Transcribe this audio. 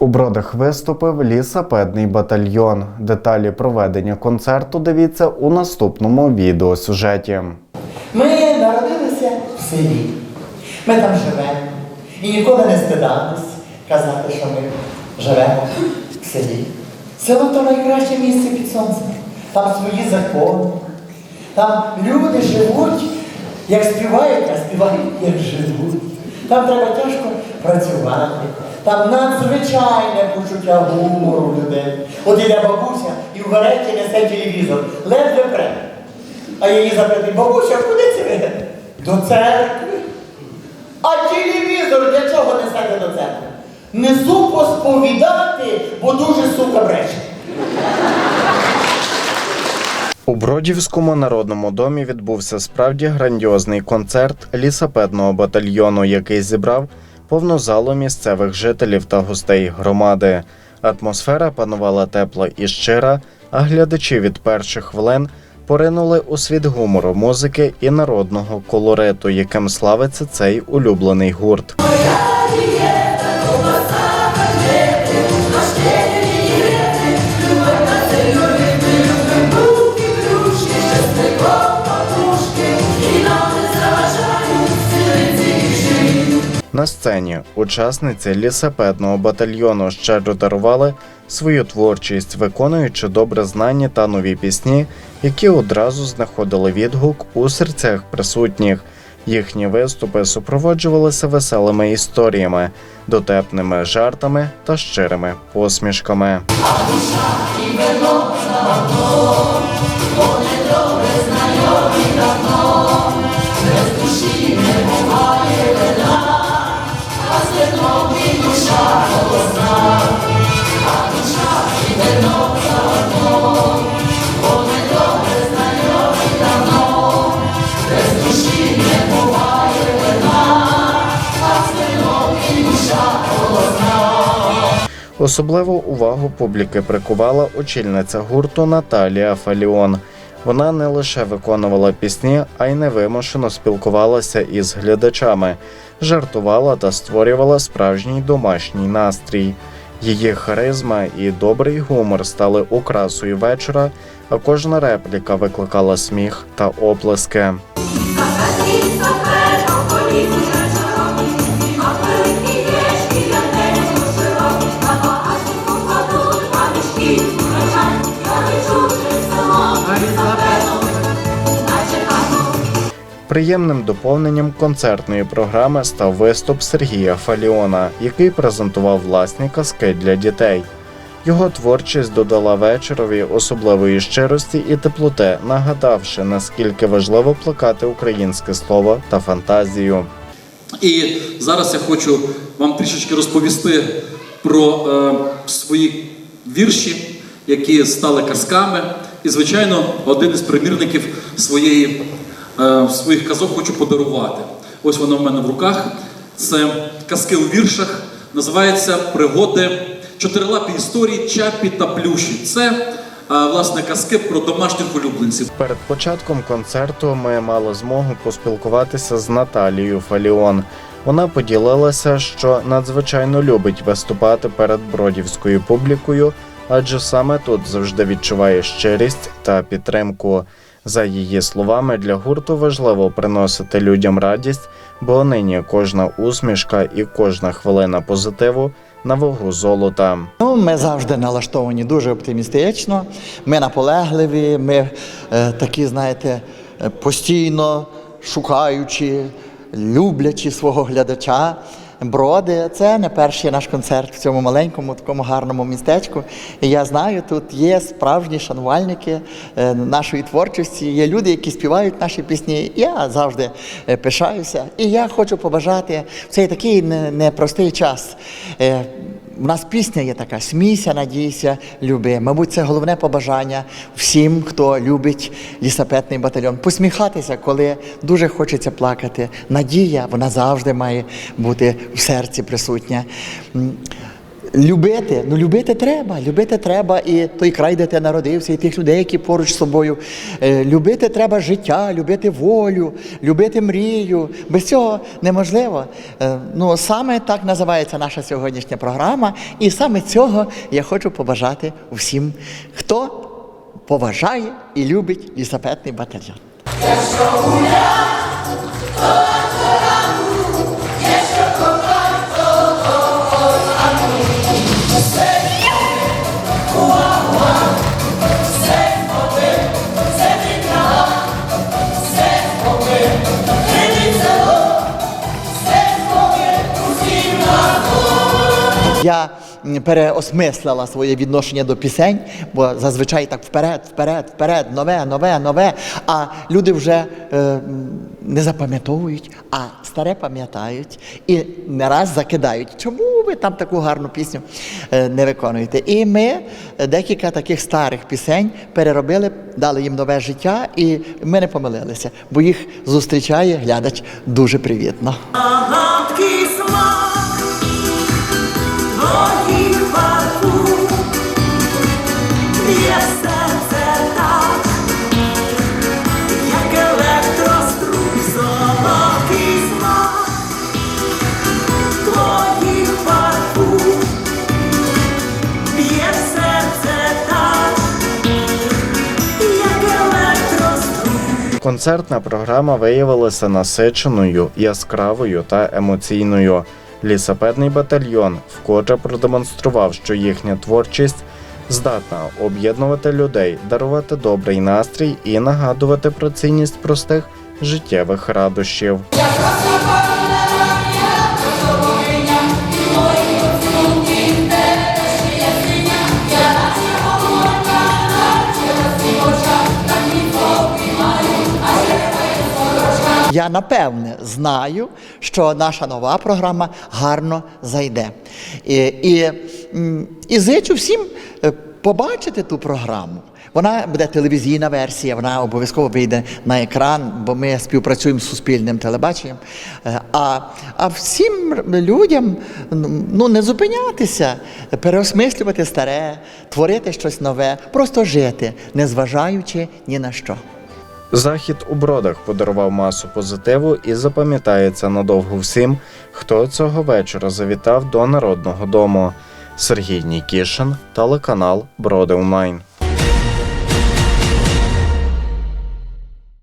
У бродах виступив лісапедний батальйон. Деталі проведення концерту дивіться у наступному відеосюжеті. Ми народилися в селі. Ми там живемо. І ніколи не стидались казати, що ми живемо в селі. Село то найкраще місце під сонцем. Там свої закони. Там люди живуть, як співають, а співають, як живуть. Там треба тяжко працювати. Там надзвичайне почуття гумору людей. От іде бабуся і в вареті несе телевізор. Ледве пре. А її запитую, бабуся, куди це? До церкви. А телевізор для чого несете до церкви? Несу посповідати, бо дуже сука бреше. У Бродівському народному домі відбувся справді грандіозний концерт лісапедного батальйону, який зібрав повну залу місцевих жителів та гостей громади. Атмосфера панувала тепла і щира, а глядачі від перших хвилин поринули у світ гумору, музики і народного колориту, яким славиться цей улюблений гурт. На сцені учасниці лісапедного батальйону щедро дарували свою творчість, виконуючи добре знані та нові пісні, які одразу знаходили відгук у серцях присутніх. Їхні виступи супроводжувалися веселими історіями, дотепними жартами та щирими посмішками. Особливу увагу публіки прикувала очільниця гурту Наталія Фаліон. Вона не лише виконувала пісні, а й невимушено спілкувалася із глядачами, жартувала та створювала справжній домашній настрій. Її харизма і добрий гумор стали окрасою вечора, а кожна репліка викликала сміх та оплески. Приємним доповненням концертної програми став виступ Сергія Фаліона, який презентував власні казки для дітей. Його творчість додала вечорові особливої щирості і теплоти, нагадавши, наскільки важливо плекати українське слово та фантазію. І зараз я хочу вам трішечки розповісти про е, свої вірші, які стали казками. І, звичайно, один із примірників своєї, е, своїх казок хочу подарувати. Ось воно в мене в руках. Це казки у віршах. Називається Пригоди чотирилапі історії Чапі та Плюші. Це е, власне казки про домашніх улюбленців. Перед початком концерту ми мали змогу поспілкуватися з Наталією Фаліон. Вона поділилася, що надзвичайно любить виступати перед бродівською публікою, адже саме тут завжди відчуває щирість та підтримку. За її словами, для гурту важливо приносити людям радість, бо нині кожна усмішка і кожна хвилина позитиву на вагу золота. Ну, ми завжди налаштовані дуже оптимістично. Ми наполегливі, ми е, такі, знаєте, е, постійно шукаючи, люблячи свого глядача. Броди, це не перший наш концерт в цьому маленькому, такому гарному містечку. І я знаю, тут є справжні шанувальники е, нашої творчості, є люди, які співають наші пісні. Я завжди е, пишаюся. І я хочу побажати в цей такий непростий час. У нас пісня є така: смійся, надійся, люби. Мабуть, це головне побажання всім, хто любить лісапетний батальйон. Посміхатися, коли дуже хочеться плакати. Надія, вона завжди має бути в серці присутня. Любити, ну любити треба, любити треба і той край, де ти народився, і тих людей, які поруч з собою. Е, Любити треба життя, любити волю, любити мрію. Без цього неможливо. Е, Ну, саме так називається наша сьогоднішня програма, і саме цього я хочу побажати всім, хто поважає і любить лісапетний батальйон. Я переосмислила своє відношення до пісень, бо зазвичай так вперед, вперед, вперед, нове, нове, нове. А люди вже е, не запам'ятовують, а старе пам'ятають і не раз закидають. Чому ви там таку гарну пісню е, не виконуєте? І ми е, декілька таких старих пісень переробили, дали їм нове життя, і ми не помилилися, бо їх зустрічає глядач дуже привітно. Концертна програма виявилася насиченою, яскравою та емоційною. Лісопедний батальйон вкотре продемонстрував, що їхня творчість здатна об'єднувати людей, дарувати добрий настрій і нагадувати про цінність простих життєвих радощів. Я напевне знаю, що наша нова програма гарно зайде. І, і, і зичу всім е, побачити ту програму. Вона буде телевізійна версія, вона обов'язково вийде на екран, бо ми співпрацюємо з суспільним телебаченням. Е, А, а всім людям ну, не зупинятися, переосмислювати старе, творити щось нове, просто жити, незважаючи ні на що. Захід у бродах подарував масу позитиву і запам'ятається надовго всім, хто цього вечора завітав до народного дому. Сергій Нікішин, телеканал Броди Онлайн.